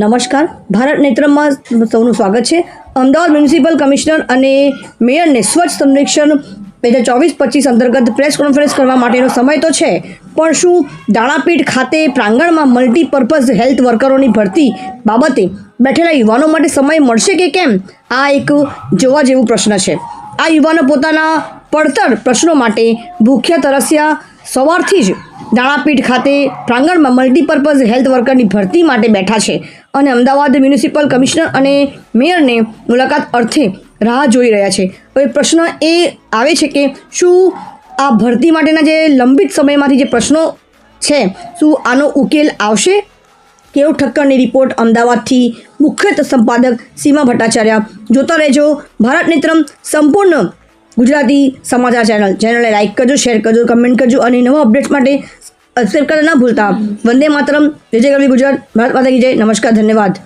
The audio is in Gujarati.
નમસ્કાર. ભારત નેત્રમાં સૌનું સ્વાગત છે. અમદાવાદ મ્યુનિસિપલ કમિશનર અને મેયરને સ્વચ્છ સંરક્ષણ બે હજાર ચોવીસ પચીસ અંતર્ગત પ્રેસ કોન્ફરન્સ કરવા માટેનો સમય તો છે, પણ શું દાણાપીઠ ખાતે પ્રાંગણમાં મલ્ટીપર્પઝ હેલ્થ વર્કરોની ભરતી બાબતે બેઠેલા યુવાનો માટે સમય મળશે કે કેમ? આ એક જોવા જેવું પ્રશ્ન છે. આ યુવાનો પોતાના પડતર પ્રશ્નો માટે ભૂખ્યા તરસ્યા સવારથી જ દાણાપીઠ ખાતે પ્રાંગણમાં મલ્ટીપર્પઝ હેલ્થ વર્કરની ભરતી માટે બેઠા છે. અને અમદાવાદ મ્યુનિસિપલ કમિશનર અને મેયરને મુલાકાત અર્થે રાહ જોઈ રહ્યા છે. હવે પ્રશ્ન એ આવે છે કે શું આ ભરતી માટેના જે લંબિત સમયમાંથી જે પ્રશ્નો છે, શું આનો ઉકેલ આવશે? કેવ ઠક્કરની રિપોર્ટ અમદાવાદથી મુખ્ય સંપાદક સીમા ભટ્ટાચાર્ય જોતા રહેજો. ભારત નેત્રમ સંપૂર્ણ ગુજરાતી સમાચાર ચેનલ. ચેનલને લાઇક કરજો શેર કરજો કમેન્ટ કરજો અને નવા અપડેટ્સ માટે સબસ્ક્રાઈબ કરતા ના ભૂલતા વંદે માતરમ વિજય જય કવિ ગુજરાત ભારત માતા કી જય નમસ્કાર ધન્યવાદ